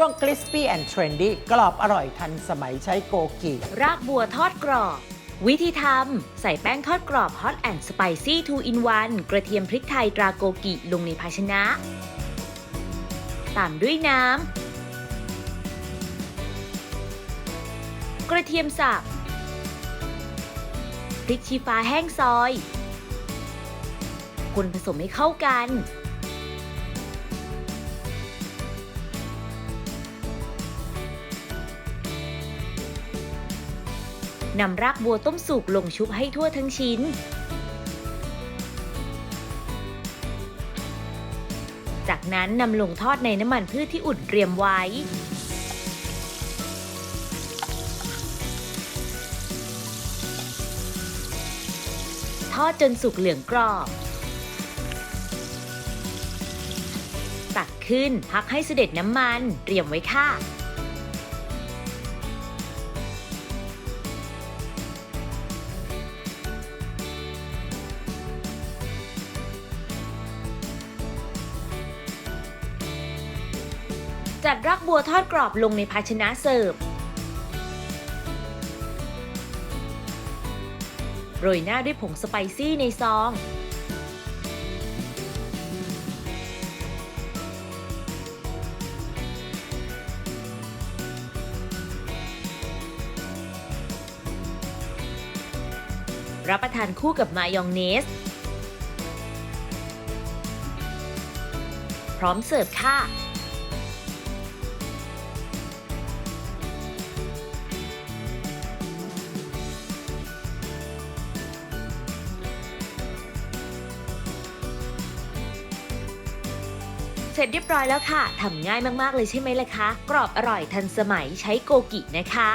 ช่วง crispy and trendy กรอบอร่อยทันสมัยใช้โกกิ รากบัวทอดกรอบ วิธีทำ ใส่แป้งทอดกรอบ Hot and Spicy 2 in 1 กระเทียมพริกไทยตราโกกิ ลงในภาชนะ ตามด้วยน้ำ กระเทียมสับ พริกชี้ฟ้าแห้งซอย คนผสมให้เข้ากัน นำรากบัวต้มสุกลงชุบให้ทั่วทั้งชิ้น จากนั้นนำลงทอดในน้ำมันพืชที่อุ่นเตรียมไว้ ทอดจนสุกเหลืองกรอบตักขึ้นพักให้เสด็จน้ำมันเตรียมไว้ค่ะ จัดรากบัวทอดกรอบลงในภาชนะเสิร์ฟ โรยหน้าด้วยผงสไปซี่ในซอง รับประทานคู่กับมายองเนส พร้อมเสิร์ฟค่ะ เสร็จเรียบร้อยแล้วค่ะทำง่ายมากๆเลยใช่ไหมล่ะคะ กรอบอร่อยทันสมัยใช้โกกินะคะ